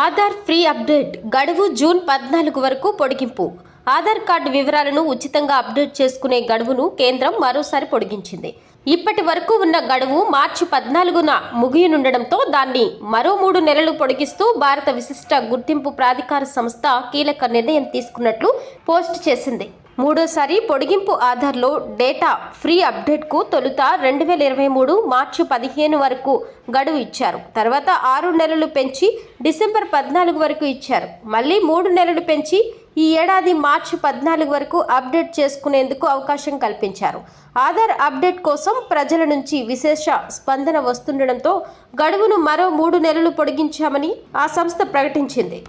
Aadhaar free update గడువు June పద్నాలుగు వరకు పొడిగింపు. ఆధార్ కార్డు వివరాలను ఉచితంగా అప్డేట్ చేసుకునే గడువును కేంద్రం మరోసారి పొడిగించింది. ఇప్పటి వరకు ఉన్న గడువు మార్చి పద్నాలుగున ముగియనుండడంతో దాన్ని మరో మూడు నెలలు పొడిగిస్తూ భారత విశిష్ట గుర్తింపు ప్రాధికార సంస్థ కీలక నిర్ణయం తీసుకున్నట్లు పోస్ట్ చేసింది. మూడోసారి పొడిగింపు ఆధార్లో డేటా ఫ్రీ అప్డేట్కు తొలుత రెండు వేల ఇరవై మూడు మార్చి పదిహేను వరకు గడువు ఇచ్చారు. తర్వాత ఆరు నెలలు పెంచి డిసెంబర్ పద్నాలుగు వరకు ఇచ్చారు. మళ్ళీ మూడు నెలలు పెంచి ఈ ఏడాది మార్చి పద్నాలుగు వరకు అప్డేట్ చేసుకునేందుకు అవకాశం కల్పించారు. ఆధార్ అప్డేట్ కోసం ప్రజల నుంచి విశేష స్పందన వస్తుండడంతో గడువును మరో మూడు నెలలు పొడిగించామని ఆ సంస్థ ప్రకటించింది.